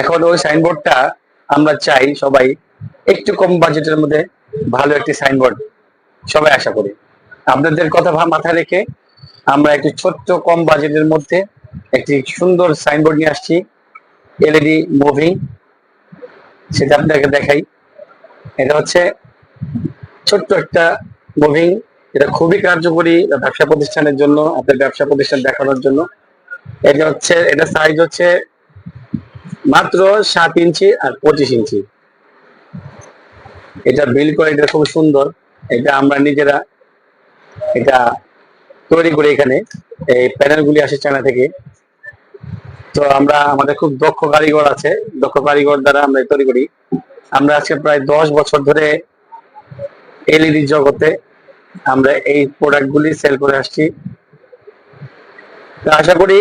এখন ওই সাইনবোর্ডটা আমরা চাই সবাই একটু কম বাজেটের মধ্যে ভালো একটি সাইনবোর্ড সবাই আশা করি। আপনাদের কথা মাথায় রেখে আমরা একটি ছোট্ট কম বাজেটের মধ্যে একটি সুন্দর সাইনবোর্ড নিয়ে আসছি এলইডি মুভিং সেটা আপনাকে দেখাই। এটা হচ্ছে ছোট্ট একটা মুভিং এটা খুবই কার্যকরী ব্যবসা প্রতিষ্ঠানের জন্য, আপনার ব্যবসা প্রতিষ্ঠান দেখানোর জন্য। এটা হচ্ছে, এটা সাইজ হচ্ছে মাত্র সাত ইঞ্চি আর পঁচিশ ইঞ্চি। এটা বিল কোয়ালিটি খুব সুন্দর। এটা আমরা নিজেরা এটা তৈরি করি এখানে। এই প্যানেলগুলি আসে চায়না থেকে। তো আমরা, আমাদের খুব দক্ষ কারিগর আছে। দক্ষ কারিগর দ্বারা আমরা তৈরি করি। আমরা আজকে প্রায় দশ বছর ধরে এলইডি জগতে আমরা এই প্রোডাক্টগুলি সেল করে আসছি। আশা করি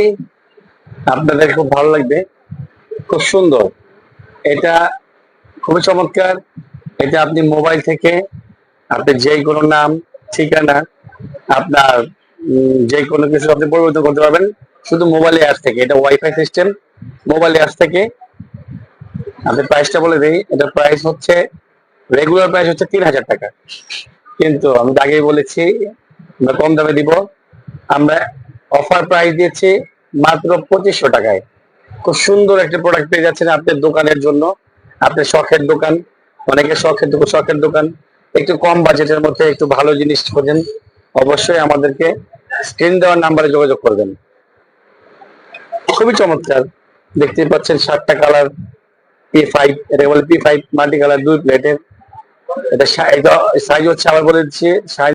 আপনাদের খুব ভালো লাগবে। খুব সুন্দর। এটা খুবই চমৎকার। এটা আপনি মোবাইল থেকে আপনি যে কোনো নাম, ঠিকানা, আপনার যে কোনো কিছু আপনি পরিবর্তন করতে পারবেন। শুধু মোবাইলে অ্যাপ থেকে। এটা ওয়াইফাই সিস্টেম। মোবাইল অ্যাপ থেকে আপনি প্রাইসটা বলে দিই। এটা প্রাইস হচ্ছে, রেগুলার প্রাইস হচ্ছে তিন হাজার টাকা। কিন্তু আমি আগেই বলেছি, আমরা কম দামে দিব। আমরা অফার প্রাইস দিয়েছি মাত্র পঁচিশশো টাকায়। খুব সুন্দর একটা প্রোডাক্ট পেয়ে যাচ্ছেন আপনার দোকানের জন্য। আপনার শখের দোকান অনেকে শখের শখের দোকান। একটু কম বাজেটের মধ্যে একটু ভালো জিনিস খোঁজেন। অবশ্যই আমাদেরকে স্ক্রিন দেওয়ার নাম্বারে যোগাযোগ করবেন। খুবই চমৎকার। দেখতে পাচ্ছেন সাতটা কালার পি ফাইভ এটা বলে পি ফাইভ মাল্টি কালার দুই প্লেটের এটা সাইজ হচ্ছে, আবার বলে দিচ্ছি সাইজ